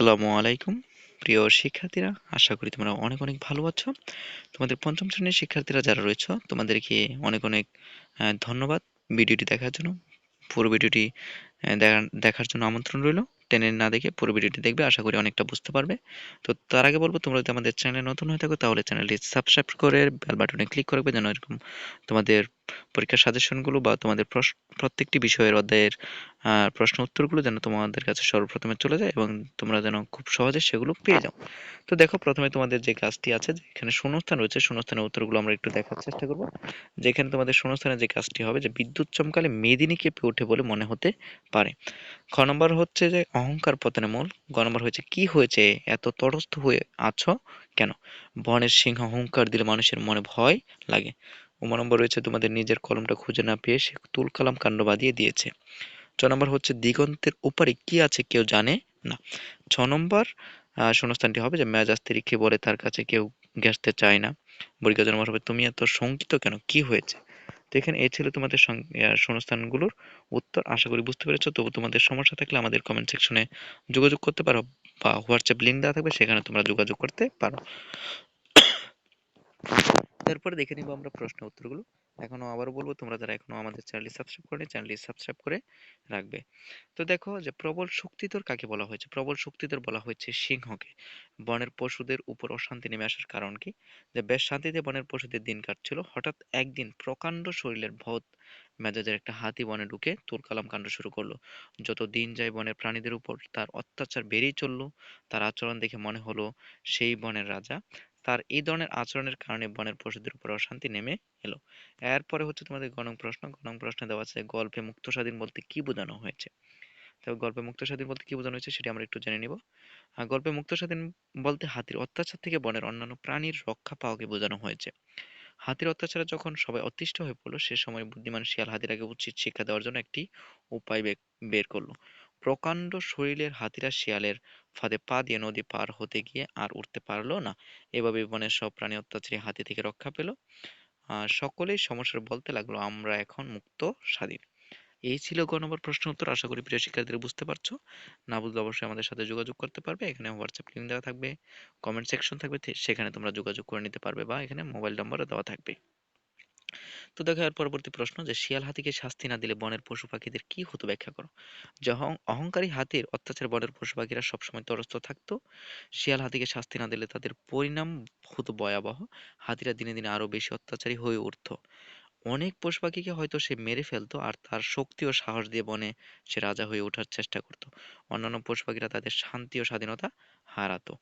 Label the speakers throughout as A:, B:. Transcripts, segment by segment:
A: আসসালামু আলাইকুম। প্রিয় শিক্ষার্থীরা, আশা করি তোমরা অনেক অনেক ভালো আছো। তোমাদের পঞ্চম শ্রেণির শিক্ষার্থীরা যারা রয়েছে, তোমাদেরকে অনেক অনেক ধন্যবাদ ভিডিওটি দেখার জন্য। পুরো ভিডিওটি দেখা- দেখার জন্য আমন্ত্রণ রইল। টেনে না দেখে পুরো ভিডিওটি দেখবে, আশা করি অনেকটা বুঝতে পারবে। তো তার আগে বলব, তোমরা যদি আমাদের চ্যানেলে নতুন হয়ে থাকো, তাহলে চ্যানেলটি সাবস্ক্রাইব করে বেল বাটনে ক্লিক করবে যেন এরকম তোমাদের পরীক্ষার সাজেশনগুলো বা তোমাদের প্রত্যেকটি বিষয়ের অধ্যায়ের প্রশ্ন উত্তরগুলো যেন তোমাদের কাছে সর্বপ্রথমে চলে যায় এবং তোমরা যেন খুব সহজে সেগুলো পেয়ে যাও। তো দেখো, প্রথমে তোমাদের যে কাজটি আছে, যেখানে শূন্যস্থান রয়েছে, শূন্যস্থানের উত্তরগুলো আমরা একটু দেখার চেষ্টা করব। যেখানে তোমাদের শূন্যস্থানে যে কাজটি হবে, যে বিদ্যুৎ চমকালে মেদিনী কেঁপে ওঠে বলে মনে হতে পারে। খ নম্বর হচ্ছে যে অহংকার পতনে মূল, গ নম্বর হচ্ছে কি হয়েছে, এত তটস্থ হয়ে আছো কেন? বনের সিংহ অহংকার দিলে মানুষের মনে ভয় লাগে। উম নম্বর রয়েছে তোমাদের নিজের কলমটা খুঁজে না পেয়ে সে তুল কালাম কাণ্ড বাঁধিয়ে দিয়েছে। ছ নম্বর হচ্ছে দিগন্তের ওপারে কি আছে কেউ জানে না। ছ নম্বর শূন্যস্থানটি হবে যে মেজাজ স্ত্রীকে বলে তার কাছে কেউ ঘেঁষতে চায় না। বরিকা জন্ম হবে, তুমি এত শঙ্কিত কেন? কি হয়েছে? তো এখানে এই ছিল তোমাদের শূন্যস্থানগুলোর উত্তর। আশা করি বুঝতে পেরেছ। তবু তোমাদের সমস্যা থাকলে আমাদের কমেন্ট সেকশনে যোগাযোগ করতে পারো বা হোয়াটসঅ্যাপ লিঙ্ক দেওয়া থাকবে, সেখানে তোমরা যোগাযোগ করতে পারো। তারপরে দেখে নিব আমরা প্রশ্ন উত্তরগুলো। এখনও আবারও বলব, তোমরা যারা এখনও আমাদের চ্যানেলটি সাবস্ক্রাইব করেনি, চ্যানেলটি সাবস্ক্রাইব করে রাখবে। তো দেখো যে প্রবল শক্তিধর কাকে বলা হয়েছে? প্রবল শক্তিধর বলা হয়েছে সিংহকে। বনের পশুদের উপর অশান্তি নেমে আসার কারণ কি? যে বেশ শান্তিতে বনের পশুদের দিন কাটছিল। হঠাৎ একদিন প্রকাণ্ড শরীরের ভদ মেজাজের একটা হাতি বনে ঢুকে তুলকালাম কাণ্ড শুরু করল। যত দিন যায় বনের প্রাণীদের উপর তার অত্যাচার বেড়েই চলল। তার আচরণ দেখে মনে হলো সেই বনের রাজা। তার এই ধরনের আচরণের কারণে বনের পশুদের উপর অশান্তি নেমে এলো। এরপরে হচ্ছে তোমাদের গণং প্রশ্ন। গণং প্রশ্নে দেওয়া আছে, গল্পে মুক্ত স্বাধীন বলতে কি বোঝানো হয়েছে? তো গল্পে মুক্ত স্বাধীন বলতে কি বোঝানো হয়েছে সেটি আমরা একটু জেনে নিব। গল্পে মুক্ত স্বাধীন বলতে হাতির অত্যাচার থেকে বনের অন্যান্য প্রাণীর রক্ষা পাওয়াকে বোঝানো হয়েছে। হাতির অত্যাচারে যখন সবাই অতিষ্ঠ হয়ে পড়ল, সে সময় বুদ্ধিমান শিয়াল হাতির আগে উচিত শিক্ষা দেওয়ার জন্য একটি উপায় বের করল। প্রকাণ্ড শরীরের হাতিরা শিয়ালের ফাঁদে পা দিয়ে নদী পার হতে গিয়ে আর উঠতে পারল না। এভাবে বনের সব প্রাণী অত্যাচারী হাতি থেকে রক্ষা পেল। সকলেই সমস্যার বলতে লাগল, আমরা এখন মুক্ত, স্বাধীন। এই ছিল গ নম্বর প্রশ্ন উত্তর। আশা করি প্রিয় শিক্ষার্থীরা বুঝতে পারছ। না বুঝলে অবশ্যই আমাদের সাথে যোগাযোগ করতে পারবে। এখানে হোয়াটসঅ্যাপ লিঙ্ক দেওয়া থাকবে কমেন্ট সেকশন থাকবে সেখানে তোমরা যোগাযোগ করে নিতে পারবে বা এখানে মোবাইল নম্বরও দেওয়া থাকবে। তো দেখো এর পরবর্তী প্রশ্ন যে, শিয়াল হাতিকে শাস্তি না দিলে বনের পশু পাখিদের কি হতো ব্যাখ্যা করো? যে, অহং- অহংকারী হাতির অত্যাচারে বনের পশু পাখিরা সবসময় তরস্থ থাকতো। শিয়াল হাতিকে শাস্তি না দিলে তাদের পরিণাম হতো ভয়াবহ। হাতিরা দিনে দিনে আরও বেশি অত্যাচারী হয়ে উঠতো। অনেক পশু পাখিকে হয়তো সে মেরে ফেলতো আর তার শক্তি ও সাহস দিয়ে বনে সে রাজা হয়ে ওঠার চেষ্টা করতো। অন্যান্য পশু পাখিরা তাদের শান্তি ও স্বাধীনতা হারাতো।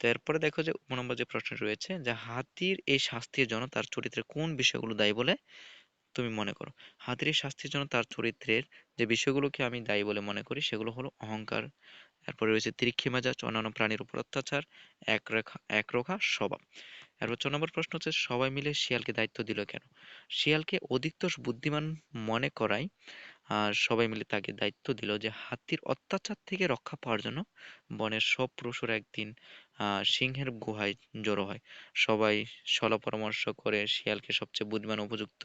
A: তো এরপরে দেখো যে নম্বর যে প্রশ্ন রয়েছে যে, হাতির এই শাস্তির জন্য তার চরিত্রের কোন বিষয়গুলো দায়ী বলে তুমি মনে করো? হাতির এই শাস্তির জন্য তার চরিত্রের যে বিষয়গুলোকে আমি দায়ী বলে মনে করি সেগুলো হলো অহংকার। এরপরে রয়েছে তিরিক্ষি মেজাজ অন্যান্য প্রাণীর উপর অত্যাচার, এক রেখা একরোখা স্বভাব। এরপর ছ নম্বর প্রশ্ন হচ্ছে, সবাই মিলে শিয়ালকে দায়িত্ব দিল কেন? শিয়ালকে অধিকতর বুদ্ধিমান মনে করায় আর সবাই মিলে তাকে দায়িত্ব দিল যে হাতির অত্যাচার থেকে রক্ষা পাওয়ার জন্য বনের সব পশুরা একদিন সিংহের গুহায় জড়ো হয়। সবাই সলা পরামর্শ করে শিয়ালকে সবচেয়ে বুদ্ধিমান, উপযুক্ত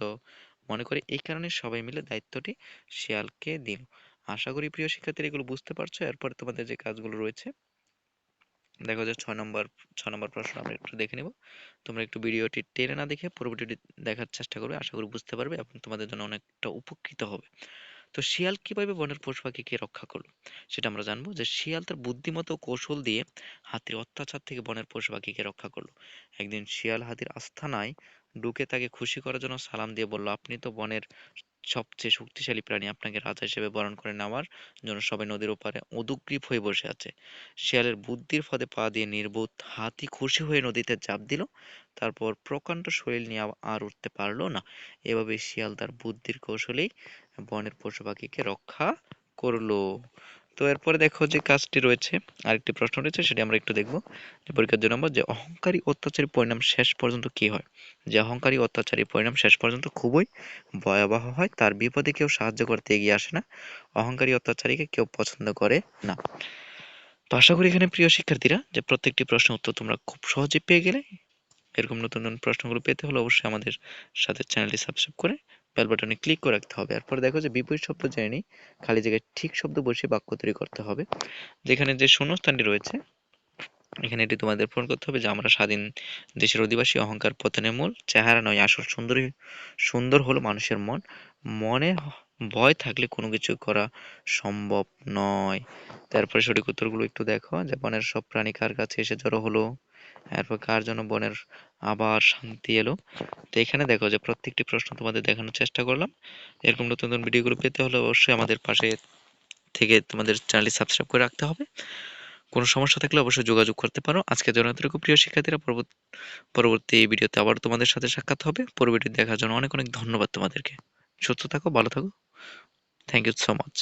A: মনে করে এই কারণে সবাই মিলে দায়িত্বটি শিয়ালকে দিল। আশা করি প্রিয় শিক্ষার্থীরা এগুলো বুঝতে পারছ। এরপর তোমাদের যে কাজগুলো রয়েছে, দেখো যে ছয় নম্বর ছয় নম্বর প্রশ্ন আমরা একটু দেখে নিব। তোমরা একটু ভিডিওটি টেনে না দেখে পুরো ভিডিওটি দেখার চেষ্টা করবে। আশা করি বুঝতে পারবে এবং তোমাদের জন্য অনেকটা উপকৃত হবে। তো শিয়াল কীভাবে বনের পশু পাখিকে রক্ষা করল? সেটা আমরা জানব যে শিয়াল তার বুদ্ধিমতো কৌশল দিয়ে হাতির অত্যাচার থেকে বনের পশু পাখিকে রক্ষা করল। একদিন শিয়াল হাতির আস্তানায় ঢুকে তাকে খুশি করার জন্য সালাম দিয়ে বলল, আপনি তো বনের সবচেয়ে শক্তিশালী প্রাণী, আপনাকে রাজা হিসেবে বরণ করে নেওয়ার জন্য সবাই নদীর ওপারে উদগ্রীব হয়ে বসে আছে। শিয়ালের বুদ্ধির ফদে পা দিয়ে নির্বোধ হাতি খুশি হয়ে নদীতে ঝাঁপ দিল। তারপর প্রকাণ্ড শরীর নিয়ে আর উঠতে পারল না। এভাবে শিয়াল তার বুদ্ধির কৌশলেই বনের পশু পাখিকে রক্ষা করল। তো এরপরে দেখো যে কাজটি রয়েছে, আরেকটি প্রশ্ন রয়েছে, সেটি আমরা একটু দেখব। যে পরীক্ষার দুই নম্বর, যে অহংকারী অত্যাচারী পরিণাম শেষ পর্যন্ত কি হয়? যে অহংকারী অত্যাচারী পরিণাম শেষ পর্যন্ত খুবই ভয়াবহ হয়, তার বিপদে কেউ সাহায্য করতে এগিয়ে আসে না, অহংকারী অত্যাচারীকে কেউ পছন্দ করে না। তো আশা করি এখানে প্রিয় শিক্ষার্থীরা, যে প্রত্যেকটি প্রশ্নের উত্তর তোমরা খুব সহজে পেয়ে গেলে। এরকম নতুন নতুন প্রশ্নগুলো পেতে হলে অবশ্যই আমাদের সাথে চ্যানেলটি সাবস্ক্রাইব করে বেল বাটনে ক্লিক করে রাখতে হবে। এরপর দেখো যে বিপরীত শব্দ যায়নি খালি জায়গায় ঠিক শব্দ বসিয়ে বাক্য তৈরি করতে হবে। যেখানে যে শূন্যস্থানটি রয়েছে, এখানে এটি তোমাদের পূরণ করতে হবে, যে আমরা স্বাধীন দেশের অধিবাসী অহংকার পতনের মূল চেহারা নয়, আসল সুন্দরী, সুন্দর হলো মানুষের মন। মনে ভয় থাকলে কোনো কিছু করা সম্ভব নয়। তারপরে সঠিক উত্তরগুলো একটু দেখো, যে বনের সব প্রাণী কার কাছে এসে জড়ো হলো? এরপর কার জন্য বনের আবার শান্তি এলো? তো এখানে দেখো যে প্রত্যেকটি প্রশ্ন তোমাদের দেখানোর চেষ্টা করলাম। এরকম নতুন নতুন ভিডিওগুলো পেতে হলে অবশ্যই আমাদের পাশে থেকে তোমাদের চ্যানেলটি সাবস্ক্রাইব করে রাখতে হবে। কোনো সমস্যা থাকলে অবশ্যই যোগাযোগ করতে পারো। আজকে জন্য এতটুকু। প্রিয় শিক্ষার্থীরা পরবর্তী ভিডিওতে আবার তোমাদের সাথে সাক্ষাৎ হবে। পরবর্তী দেখার জন্য অনেক অনেক ধন্যবাদ তোমাদেরকে। সুস্থ থাকো, ভালো থাকো। Thank you so much